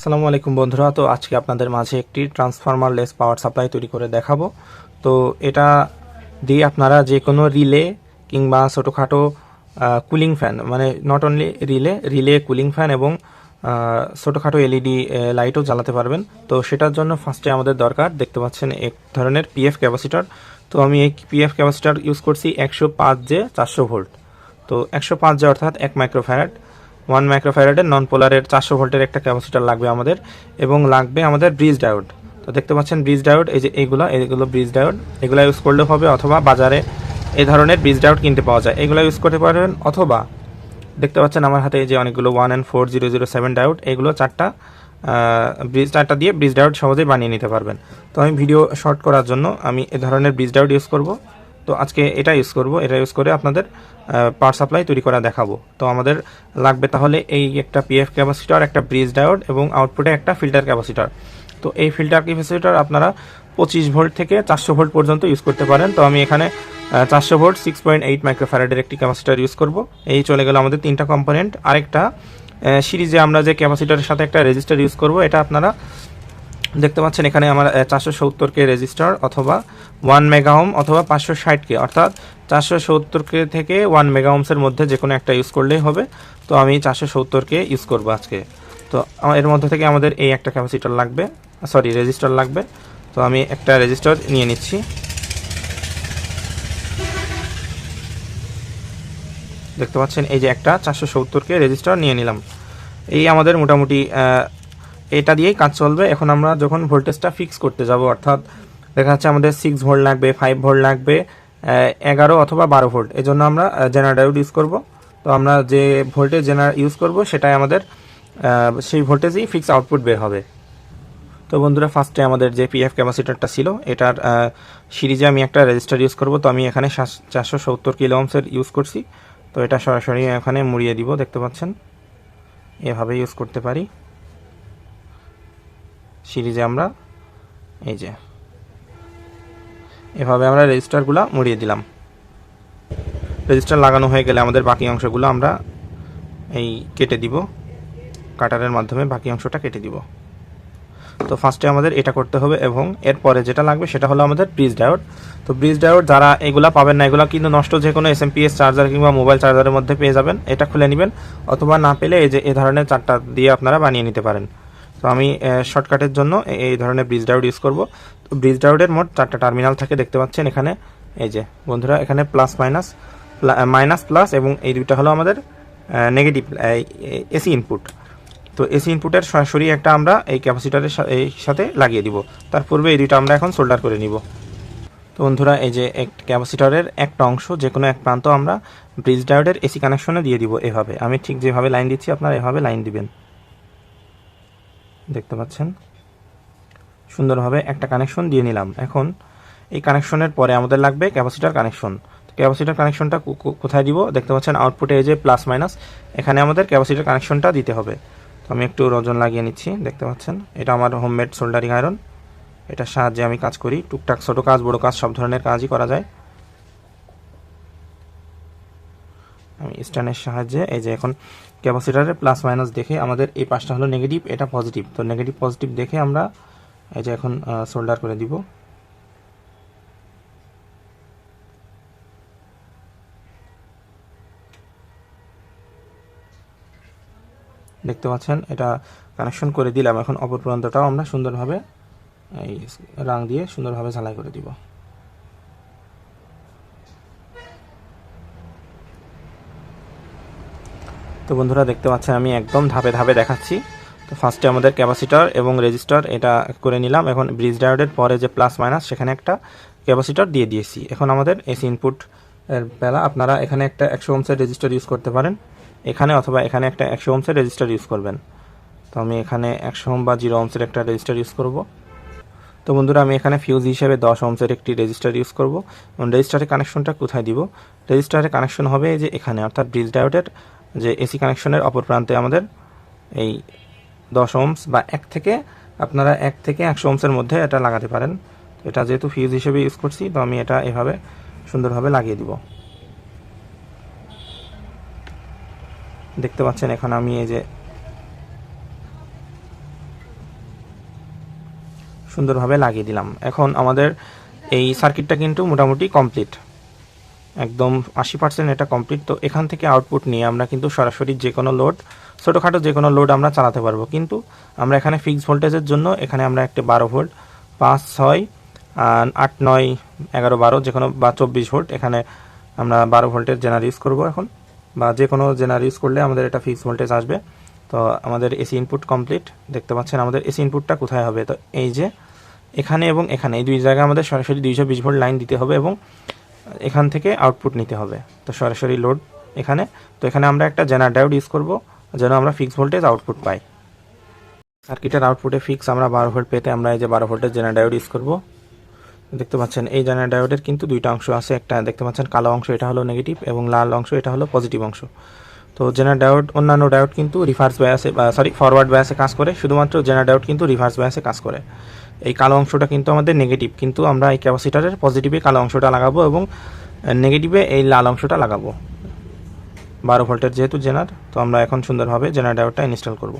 আসসালামু আলাইকুম বন্ধুরা। তো আজকে আপনাদের মাঝে একটি ট্রান্সফরমার লেস পাওয়ার সাপ্লাই তৈরি করে দেখাবো। তো এটা দিয়ে আপনারা যে কোনো রিলে কিংবা ছোটোখাটো কুলিং ফ্যান মানে not only relay relay cooling fan এবং ছোটোখাটো এলইডি লাইটও জ্বালাতে পারবেন। তো সেটার জন্য ফার্স্টে আমাদের দরকার, দেখতে পাচ্ছেন এক ধরনের পিএফ ক্যাপাসিটর তো আমি এই পিএফ ক্যাপাসিটর ইউজ করছি একশো পাঁচ জে চারশো ভোল্ট। তো একশো পাঁচ জে অর্থাৎ এক মাইক্রোফ্যারাড ওয়ান মাইক্রোফ্যারাডের নন পোলারের চারশো ভোল্টের একটা ক্যাপাসিটার লাগবে আমাদের এবং লাগবে আমাদের ব্রিজ ডায়োড তো দেখতে পাচ্ছেন ব্রিজ ডায়োড এই যে এইগুলো এইগুলো ব্রিজ ডায়োড এগুলো ইউজ করলেও হবে অথবা বাজারে এই ধরনের ব্রিজ ডায়োড কিনতে পাওয়া যায়। এগুলো ইউজ করতে পারবেন অথবা দেখতে পাচ্ছেন আমার হাতে যে অনেকগুলো one and four zero zero seven diode এগুলো চারটা ব্রিজ চারটা দিয়ে ব্রিজ ডায়োড সহজেই বানিয়ে নিতে পারবেন। তো আমি ভিডিও শর্ট করার জন্য আমি এ ধরনের ব্রিজ ডায়োড ইউজ করব। তো আজকে এটা ইউজ করব। এটা ইউজ করে আপনাদের পাওয়ার সাপ্লাই তৈরি করা দেখাবো। তো আমাদের লাগবে তাহলে এই একটা পিএফ ক্যাপাসিটর একটা ব্রিজ ডায়োড এবং আউটপুটে একটা ফিল্টার ক্যাপাসিটর তো এই ফিল্টার ক্যাপাসিটর আপনারা পঁচিশ ভোল্ট থেকে চারশো ভোল্ট পর্যন্ত ইউজ করতে পারেন। তো আমি এখানে চারশো ভোল্ট সিক্স পয়েন্ট এইট মাইক্রোফ্যারাডের একটি ক্যাপাসিটর ইউজ করব। এই চলে গেল আমাদের তিনটা কম্পোনেন্ট আরেকটা সিরিজে আমরা যে ক্যাপাসিটরের সাথে একটা রেজিস্টার ইউজ করব, এটা আপনারা দেখতে পাচ্ছেন এখানে আমার চারশো সত্তর কে রেজিস্টার অথবা ওয়ান মেগাওম অথবা পাঁচশো ষাট কে অর্থাৎ চারশো সত্তর কে থেকে ওয়ান মেগাওমসের মধ্যে যে কোনো একটা ইউজ করলেই হবে। তো আমি চারশো সত্তর কে ইউজ করব আজকে। তো এর মধ্যে থেকে আমাদের এই একটা ক্যাপাসিটার লাগবে সরি রেজিস্টার লাগবে। তো আমি একটা রেজিস্টার নিয়ে নিচ্ছি। দেখতে পাচ্ছেন এই যে একটা চারশো সত্তরকে রেজিস্টার নিয়ে নিলাম। এই আমাদের মোটামুটি এটা দিয়েই কাজ চলবে। এখন আমরা যখন ভোল্টেজটা ফিক্স করতে যাব, অর্থাৎ দেখা যাচ্ছে আমাদের সিক্স ভোল্ট লাগবে ফাইভ ভোল্ট লাগবে এগারো অথবা বারো ভোল্ট এই জন্য আমরা জেনারেটর ইউজ করব। তো আমরা যে ভোল্টেজ জেনার ইউজ করব, সেটাই আমাদের সেই ভোল্টেজেই ফিক্স আউটপুট বের হবে। তো বন্ধুরা ফার্স্টে আমাদের যে পিএফ ক্যাপাসিটারটা ছিল, এটার সিরিজে আমি একটা রেজিস্টার ইউজ করব। তো আমি এখানে চারশো সত্তর কিলো ওহমসের ইউজ করছি। তো এটা সরাসরি এখানে মুড়িয়ে দিব, দেখতে পাচ্ছেন? এভাবে ইউজ করতে পারি। সিরিজে আমরা, এই যে, এভাবে আমরা রেজিস্টারগুলো মুড়িয়ে দিলাম। রেজিস্টার লাগানো হয়ে গেলে আমাদের বাকি অংশগুলো আমরা এই কেটে দিব। কাটারের মাধ্যমে বাকি অংশটা কেটে দিব। তো ফার্স্টে আমাদের এটা করতে হবে এবং এরপরে যেটা লাগবে সেটা হলো আমাদের ব্রিজ ডায়োড তো ব্রিজ ডায়োড যারা এগুলা পাবেন না, এগুলা কিন্তু নষ্ট যে কোনো এস চার্জার কিংবা মোবাইল চার্জারের মধ্যে পেয়ে যাবেন। এটা খুলে নেবেন অথবা না পেলে এই যে, এ ধরনের চারটা দিয়ে আপনারা বানিয়ে নিতে পারেন। তো আমি শর্টকাটের জন্য এই ধরনের ব্রিজ ডায়োড ইউজ করব। তো ব্রিজ ডায়োডের মোট চারটা টার্মিনাল থাকে, দেখতে পাচ্ছেন এখানে। এই যে, বন্ধুরা, এখানে প্লাস মাইনাস মাইনাস প্লাস এবং এই দুইটা হলো আমাদের নেগেটিভ এসি ইনপুট তো এসি ইনপুটের সরাসরি একটা আমরা এই ক্যাপাসিটারের এই সাথে লাগিয়ে দিব। তার পূর্বে এই দুইটা আমরা এখন সোল্ডার করে নিব। তো বন্ধুরা, এই যে এক ক্যাপাসিটরের একটা অংশ যে কোনো এক প্রান্ত আমরা ব্রিজ ডায়োডের এসি কানেকশনে দিয়ে দিব এভাবে। আমি ঠিক যেভাবে লাইন দিচ্ছি, আপনারা এভাবে লাইন দিবেন। দেখতে পাচ্ছেন। সুন্দরভাবে একটা কানেকশন দিয়ে নিলাম। এখন এই কানেকশনের পরে আমাদের লাগবে ক্যাপাসিটার কানেকশন ক্যাপাসিটার কানেকশনটা কোথায় দিব? দেখতে পাচ্ছেন আউটপুটে এই যে প্লাস মাইনাস এখানে আমাদের ক্যাপাসিটার কানেকশনটা দিতে হবে। তো আমি একটু রজন লাগিয়ে নিচ্ছি, দেখতে পাচ্ছেন? এটা আমার হোমমেড সোল্ডারিং আয়রন এটার সাহায্যে আমি কাজ করি। টুকটাক ছোটো কাজ, বড়ো কাজ, সব ধরনের কাজই করা যায়। স্ট্যান্ডের সাহায্যে, এই যে এখন ক্যাপাসিটারের প্লাস মাইনাস দেখে আমাদের এই পাশটা হলো নেগেটিভ এটা পজিটিভ তো নেগেটিভ পজিটিভ দেখে আমরা এই যে এখন সোল্ডার করে দিব। দেখতে পাচ্ছেন, এটা কানেকশন করে দিলাম। এখন অপর প্রান্তটাও আমরা সুন্দরভাবে এই রাং দিয়ে সুন্দরভাবে ঝালাই করে দিব। তো বন্ধুরা দেখতে পাচ্ছেন, আমি একদম ধাপে ধাপে দেখাচ্ছি। তো ফার্স্টে আমাদের ক্যাপাসিটার এবং রেজিস্টার এটা করে নিলাম। এখন ব্রিজ ডায়োডের পরে যে প্লাস মাইনাস সেখানে একটা ক্যাপাসিটার দিয়ে দিয়েছি। এখন আমাদের এসি ইনপুট এর বেলা, আপনারা এখানে একটা একশো ওমসের রেজিস্টার ইউজ করতে পারেন। এখানে অথবা এখানে একটা একশো ওমসের রেজিস্টার ইউজ করবেন। তো আমি এখানে একশো ওম বা জিরো ওমসের একটা রেজিস্টার ইউজ করব। তো বন্ধুরা, আমি এখানে ফিউজ হিসেবে দশ ওমসের একটি রেজিস্টার ইউজ করব। এবং রেজিস্টারের কানেকশনটা কোথায় দিব? রেজিস্টারের কানেকশন হবে যে এখানে, অর্থাৎ ব্রিজ ডায়োডের যে এসি কানেকশনের অপর প্রান্তে আমাদের এই দশ ওমস বা এক থেকে আপনারা এক থেকে একশো ওমসের মধ্যে এটা লাগাতে পারেন। এটা যেহেতু ফিউজ হিসেবে ইউজ করছি, তো আমি এটা এভাবে সুন্দরভাবে লাগিয়ে দিব। দেখতে পাচ্ছেন এখন আমি এই যে সুন্দরভাবে লাগিয়ে দিলাম। এখন আমাদের এই সার্কিটটা কিন্তু মোটামুটি কমপ্লিট একদম আশি পার্সেন্ট এটা কমপ্লিট তো এখান থেকে আউটপুট নিয়ে আমরা কিন্তু সরাসরি যে কোনো লোড ছোটোখাটো যে কোনো লোড আমরা চালাতে পারব। কিন্তু আমরা এখানে ফিক্স ভোল্টেজের জন্য এখানে আমরা একটা বারো ভোল্ট পাঁচ, ছয় আট, নয়, এগারো, বারো যে কোনো, বা চব্বিশ ভোল্ট এখানে আমরা বারো ভোল্টের জেনার ইউজ করব এখন। বা যে কোনো জেনার ইউজ করলে আমাদের এটা ফিক্স ভোল্টেজ আসবে। তো আমাদের এসি ইনপুট কমপ্লিট দেখতে পাচ্ছেন আমাদের এসি ইনপুটটা কোথায় হবে? তো এই যে এখানে এবং এখানে। এই দুই জায়গায় আমাদের সরাসরি দুইশো বিশ ভোল্ট লাইন দিতে হবে এবং এখান থেকে আউটপুট নিতে হবে। তো সরাসরি লোড এখানে। তো এখানে আমরা একটা জেনার ডায়োড ইউজ করব, যেন আমরা ফিক্স ভোল্টেজ আউটপুট পাই। সার্কিটের আউটপুটে ফিক্স আমরা বারো ভোল্ট পেতে আমরা এই যে বারো ভোল্টের জেনার ডায়োড ইউজ করব। দেখতে পাচ্ছেন, এই জেনার ডায়োডের কিন্তু দুইটা অংশ আছে। একটা দেখতে পাচ্ছেন, কালো অংশ, এটা হলো নেগেটিভ এবং লাল অংশ, এটা হলো পজিটিভ অংশ। তো জেনার ডায়োড অন্যান্য ডায়োড কিন্তু রিভার্স বায়াসে সরি ফরওয়ার্ড বায়াসে কাজ করে। শুধুমাত্র জেনার ডায়োড কিন্তু রিভার্স বায়াসে কাজ করে। এই কালো অংশটা কিন্তু আমাদের নেগেটিভ কিন্তু আমরা এই ক্যাপাসিটারের পজিটিভে কালো অংশটা লাগাবো এবং নেগেটিভে এই লাল অংশটা লাগাবো। বারো ভোল্টের যেহেতু জেনার, তো আমরা এখন সুন্দরভাবে জেনার ডায়োডটা ইনস্টল করব।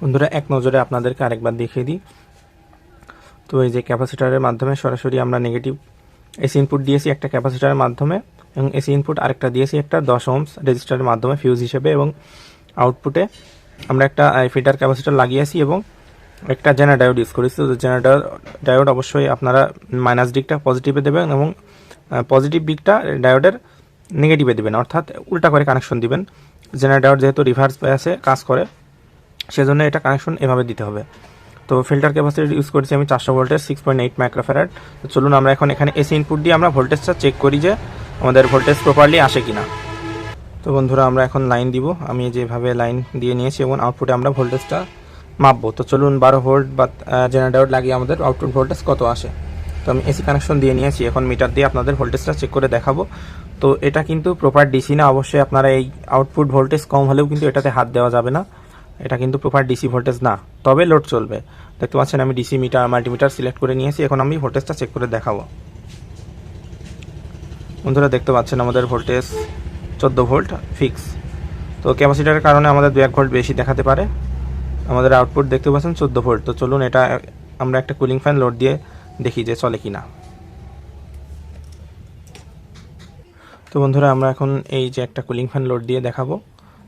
বন্ধুরা, এক নজরে আপনাদেরকে আরেকবার দেখিয়ে দিই। তো এই যে ক্যাপাসিটারের মাধ্যমে সরাসরি আমরা নেগেটিভ এসি ইনপুট দিয়েছি, একটা ক্যাপাসিটারের মাধ্যমে। এবং এসি ইনপুট আরেকটা দিয়েছি একটা দশ ওমস রেজিস্টারের মাধ্যমে ফিউজ হিসেবে এবং আউটপুটে আমরা একটা ফিটার ক্যাপাসিটার লাগিয়েছি এবং একটা জেনার ডায়োড ইউজ করেছি। তো জেনার ডায়োড অবশ্যই আপনারা মাইনাস দিকটা পজিটিভে দেবেন এবং পজিটিভ দিকটা ডায়োডের নেগেটিভে দেবেন। অর্থাৎ উল্টা করে কানেকশন দিবেন। জেনার ডায়োড যেহেতু রিভার্স বায়াসে কাজ করে, সেজন্য এটা কানেকশন এভাবে দিতে হবে। তো ফিল্টার ক্যাপাসিটি ইউজ করেছি আমি চারশো ভোল্টের সিক্স পয়েন্ট এইট মাইক্রোফ্যারাড তো চলুন আমরা এখন এখানে এসি ইনপুট দিয়ে আমরা ভোল্টেজটা চেক করি যে আমাদের ভোল্টেজ প্রপারলি আসে কিনা। তো বন্ধুরা, আমরা এখন লাইন দিব। আমি যেভাবে লাইন দিয়ে নিয়েছি এবং আউটপুটে আমরা ভোল্টেজটা মাপবো। তো চলুন, বারো ভোল্ট বা জেনারেটর লাগিয়ে আমাদের আউটপুট ভোল্টেজ কত আসে। তো আমি এসি কানেকশন দিয়ে নিয়েছি। এখন মিটার দিয়ে আপনাদের ভোল্টেজটা চেক করে দেখাবো। তো এটা কিন্তু প্রপার ডিসি না। অবশ্যই আপনারা এই আউটপুট ভোল্টেজ কম হলেও কিন্তু এটাতে হাত দেওয়া যাবে না। এটা কিন্তু প্রপার ডিসি ভোল্টেজ না। তবে লোড চলবে। দেখতে পাচ্ছেন, আমি ডিসি মিটার মাল্টিমিটার সিলেক্ট করে নিয়েছি। এখন আমি ভোল্টেজটা চেক করে দেখাবো। বন্ধুরা দেখতে পাচ্ছেন আমাদের ভোল্টেজ চোদ্দ ভোল্ট ফিক্স তো ক্যাপাসিটারের কারণে আমাদের দু এক ভোল্ট বেশি দেখাতে পারে। আমাদের আউটপুট দেখতে পাচ্ছেন চোদ্দ ভোল্ট তো চলুন এটা আমরা একটা কুলিং ফ্যান লোড দিয়ে দেখি যে চলে কি না তো বন্ধুরা আমরা এখন এই যে একটা কুলিং ফ্যান লোড দিয়ে দেখাবো।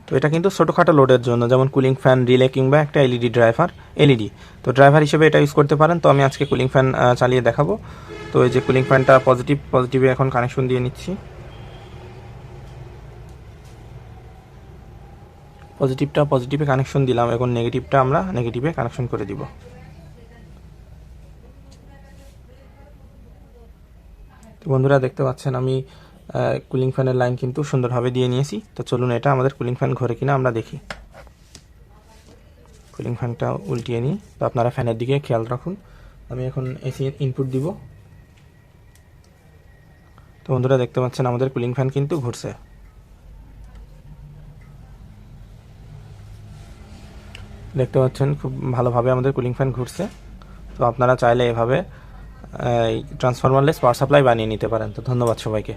তো এটা কিন্তু ছোটোখাটো লোডের জন্য, যেমন কুলিং ফ্যান রিলে কিংবা একটা এলইডি ড্রাইভার এলইডি তো ড্রাইভার হিসেবে এটা ইউজ করতে পারেন। তো আমি আজকে কুলিং ফ্যান চালিয়ে দেখাবো। তো এই যে কুলিং ফ্যানটা পজিটিভ পজিটিভে এখন কানেকশন দিয়ে নিচ্ছি। পজিটিভটা পজিটিভে কানেকশন দিলাম, এখন নেগেটিভটা আমরা নেগেটিভে কানেকশন করে দিব। তো বন্ধুরা দেখতে পাচ্ছেন আমি কুলিং ফ্যানের লাইন কিন্তু সুন্দরভাবে দিয়ে নিয়েছি। তো চলুন এটা আমাদের কুলিং ফ্যান ঘরে কিনা আমরা দেখি। কুলিং ফ্যানটা উল্টিয়ে নিই। তো আপনারা ফ্যানের দিকে খেয়াল রাখুন। আমি এখন এসি ইনপুট দিব। তো বন্ধুরা দেখতে পাচ্ছেন আমাদের কুলিং ফ্যান কিন্তু ঘুরছে। দেখতে পাচ্ছেন খুব ভালোভাবে আমাদের কুলিং ফ্যান ঘুরছে। তো আপনারা চাইলে এভাবে ট্রান্সফরমারলেস পাওয়ার সাপ্লাই বানিয়ে নিতে পারেন। তো ধন্যবাদ সবাইকে।